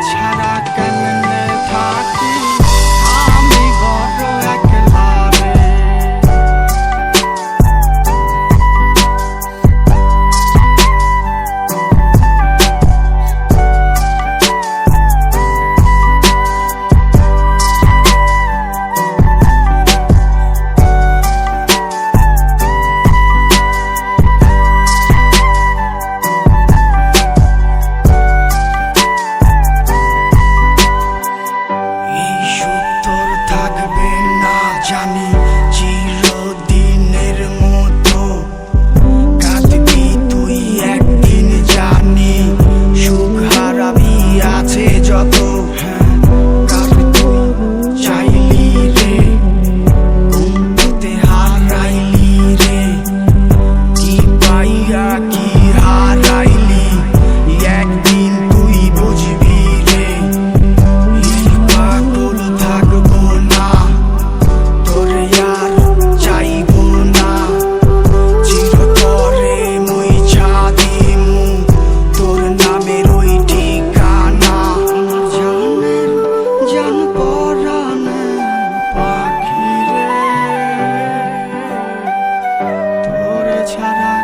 찾아간 Johnny. ছাড়া